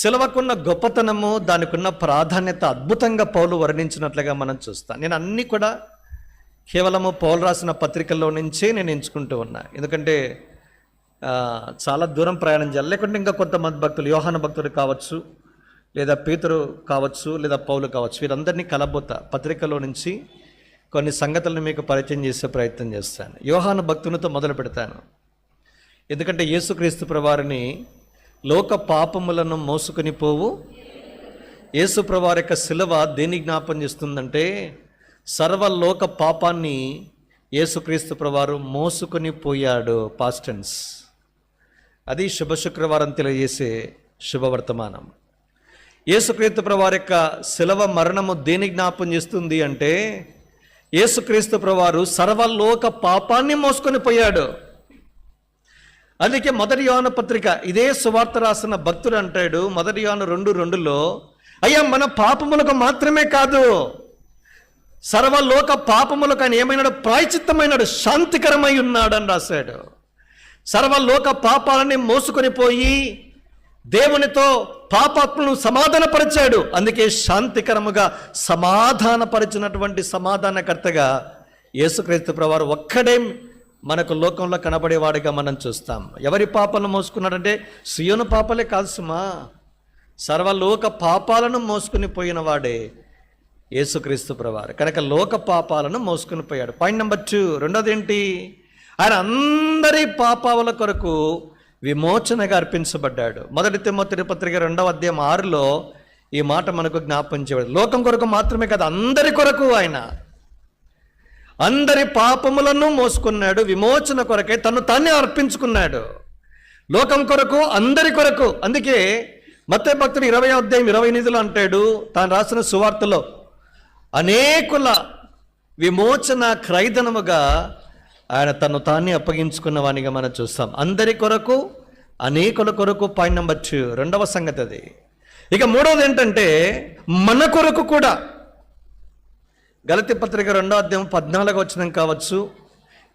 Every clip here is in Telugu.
సిలవకున్న గొప్పతనము దానికున్న ప్రాధాన్యత అద్భుతంగా పౌలు వర్ణించినట్లుగా మనం చూస్తాం. నేను అన్నీ కూడా కేవలము పౌలు రాసిన పత్రికల్లో నుంచే నేను ఎంచుకుంటూ ఉన్నా. ఎందుకంటే చాలా దూరం ప్రయాణం చేయాలి. లేకుంటే ఇంకా కొంతమంది భక్తులు యోహాన భక్తుడు కావచ్చు లేదా పేతురు కావచ్చు లేదా పౌలు కావచ్చు వీరందరినీ కలబోతా పత్రికలో నుంచి కొన్ని సంగతులను మీకు పరిచయం చేసే ప్రయత్నం చేస్తాను. యోహాన భక్తునితో మొదలు పెడతాను. ఎందుకంటే యేసుక్రీస్తు ప్రవారిని లోక పాపములను మోసుకొని పోవు. యేసుప్రవారి యొక్క శిలవ దేని జ్ఞాపం చేస్తుందంటే సర్వలోక పాపాన్ని యేసుక్రీస్తు ప్రవారు మోసుకొని పోయాడు పాస్టెన్స్ అది శుభ శుక్రవారం తెలియజేసే శుభవర్తమానం యేసుక్రీస్తు ప్రవారి యొక్క శిలవ మరణము దేని జ్ఞాపం చేస్తుంది అంటే యేసుక్రీస్తు ప్రవారు సర్వలోక పాపాన్ని మోసుకొని పోయాడు. అందుకే మొదటి యోన పత్రిక ఇదే సువార్త రాసిన భక్తుడు అంటాడు మొదటి యోన రెండు రెండులో అయ్యా మన పాపములకు మాత్రమే కాదు సర్వలోక పాపములకు ఆయన ఏమైనాడు? ప్రాయచిత్తమైనాడు శాంతికరమై ఉన్నాడని రాశాడు. సర్వలోక పాపాలని మోసుకొని పోయి దేవునితో పాపాత్మను సమాధానపరిచాడు. అందుకే శాంతికరముగా సమాధానపరిచినటువంటి సమాధానకర్తగా యేసుక్రీస్తు ప్రవారు ఒక్కడే మనకు లోకంలో కనబడేవాడిగా మనం చూస్తాం. ఎవరి పాపాలను మోసుకున్నాడంటే సుయోను పాపాలే కాదు సుమా. సర్వలోక పాపాలను మోసుకుని పోయిన వాడే యేసుక్రీస్తు ప్రవారు కనుక లోక పాపాలను మోసుకుని పోయాడు. పాయింట్ నెంబర్ టూ రెండోది ఏంటి ఆయన అందరి పాపాల కొరకు విమోచనగా అర్పించబడ్డాడు. మొదటి తిమ్మొత్తి పత్రిక రెండవ అధ్యాయం ఆరులో ఈ మాట మనకు జ్ఞాపం చేయబడి లోకం కొరకు మాత్రమే కాదు అందరి కొరకు ఆయన అందరి పాపములను మోసుకున్నాడు. విమోచన కొరకై తను తానే అర్పించుకున్నాడు. లోకం కొరకు అందరి కొరకు. అందుకే మత్తే భక్తుడు ఇరవై అధ్యాయం ఇరవై నిధులు అంటాడు తాను రాసిన సువార్తలో అనేకుల విమోచన క్రైదనముగా ఆయన తను తానే అప్పగించుకున్న వానిగా మనం చూస్తాం. అందరి కొరకు అనేకుల కొరకు పాయింట్ నెంబర్ టూ రెండవ సంగతి అది. ఇక మూడవది ఏంటంటే మన కొరకు కూడా గలతి పత్రిక రెండవ అధ్యాయం పద్నాలుగు వచనం కావచ్చు.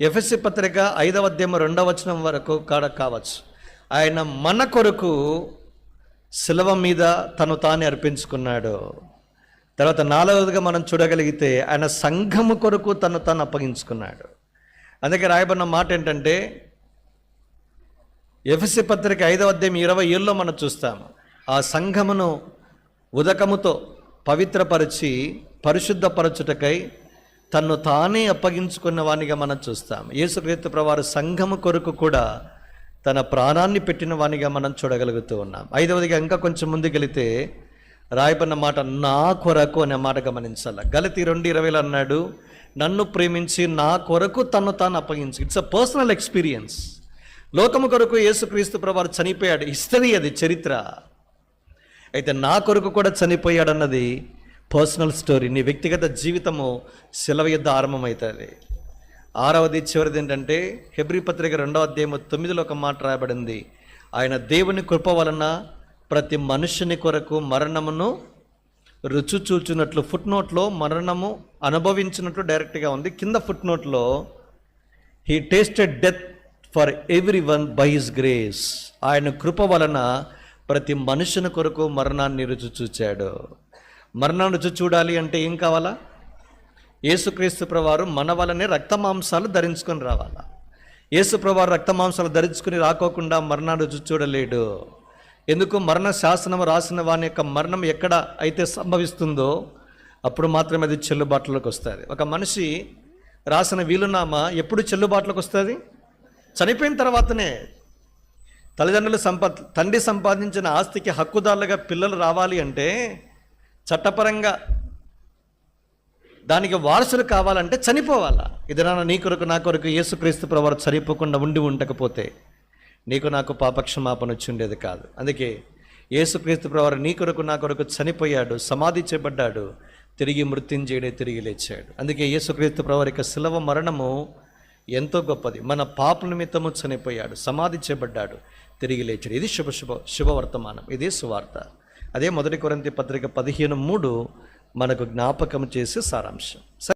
ఎఫ్ఎస్సి పత్రిక ఐదవ అధ్యాయం రెండవ వచనం వరకు కాడ కావచ్చు. ఆయన మన కొరకు శిలవ మీద తను తానే అర్పించుకున్నాడు. తర్వాత నాలుగవదిగా మనం చూడగలిగితే ఆయన సంఘము కొరకు తను తాను అప్పగించుకున్నాడు. అందుకే రాయబడిన మాట ఏంటంటే ఎఫ్ఎస్సి పత్రిక ఐదవ అధ్యాయం ఇరవై ఏళ్ళలో మనం చూస్తాము. ఆ సంఘమును ఉదకముతో పవిత్రపరిచి పరిశుద్ధపరచుటకై తన్ను తానే అప్పగించుకున్న వానిగా మనం చూస్తాం. యేసుక్రీస్తు ప్రవారు సంఘము కొరకు కూడా తన ప్రాణాన్ని పెట్టిన వానిగా మనం చూడగలుగుతూ ఉన్నాం. ఐదవదిగా ఇంకా కొంచెం ముందుకెళితే రాయబడిన మాట నా కొరకు అనే మాట గమనించాలి. గలతి రెండు ఇరవైలో అన్నాడు నన్ను ప్రేమించి నా కొరకు తను తాను అప్పగించి. ఇట్స్ అ పర్సనల్ ఎక్స్పీరియన్స్ లోకము కొరకు యేసుక్రీస్తు ప్రభావం చనిపోయాడు. హిస్టరీ అది చరిత్ర. అయితే నా కొరకు కూడా చనిపోయాడన్నది పర్సనల్ స్టోరీ నీ వ్యక్తిగత జీవితము సెలవు యుద్ధ ఆరంభమవుతుంది. ఆరవది చివరిది ఏంటంటే హెబ్రి పత్రిక రెండవ అధ్యాయం తొమ్మిదిలో ఒక మాట రాయబడింది. ఆయన దేవుని కృప వలన ప్రతి మనుషుని కొరకు మరణమును రుచి చూచున్నట్లు ఫుట్ నోట్లో మరణము అనుభవించినట్లు డైరెక్ట్గా ఉంది. కింద ఫుట్ నోట్లో he tasted death for every one by his grace ఆయన కృప వలన ప్రతి మనుషుని కొరకు మరణాన్ని రుచి చూచాడు. మరణాన్ని రుచి చూడాలి అంటే ఏం కావాలా? యేసుక్రీస్తు ప్రవారు మన వలనే రక్త మాంసాలు ధరించుకొని రావాలా? యేసుప్రవారు రక్తమాంసాలు రక్త మాంసాలు ధరించుకుని రాకోకుండా మరణాన్ని రుచి చూడలేడు. ఎందుకు? మరణ శాసనం రాసిన వాని యొక్క మరణం ఎక్కడ అయితే సంభవిస్తుందో అప్పుడు మాత్రమే అది చెల్లుబాటులోకి వస్తుంది. ఒక మనిషి రాసిన వీలునామా ఎప్పుడు చెల్లుబాటులోకి వస్తుంది? చనిపోయిన తర్వాతనే. తల్లిదండ్రులు సంపా తండ్రి సంపాదించిన ఆస్తికి హక్కుదారులుగా పిల్లలు రావాలి అంటే చట్టపరంగా దానికి వారసులు కావాలంటే చనిపోవాలా? ఇదనా నీ కొరకు నా కొరకు యేసుక్రీస్తు ప్రవారు చనిపోకుండా ఉండి ఉండకపోతే నీకు నాకు పాపక్షమాపణ వచ్చి ఉండేది కాదు. అందుకే యేసుక్రీస్తు ప్రవారు నీ కొరకు నా కొరకు చనిపోయాడు సమాధి చేయబడ్డాడు తిరిగి మృత్యుంజయుడే తిరిగి లేచాడు. అందుకే యేసుక్రీస్తు ప్రవారి యొక్క శిలవ మరణము ఎంతో గొప్పది. మన పాప నిమిత్తము చనిపోయాడు సమాధి చేయబడ్డాడు తిరిగి లేచాడు. ఇది శుభ శుభ శుభవర్తమానం ఇదే సువార్త. అదే మొదటి కొరంతి పత్రిక పదిహేను మూడు మనకు జ్ఞాపకం చేసే సారాంశం.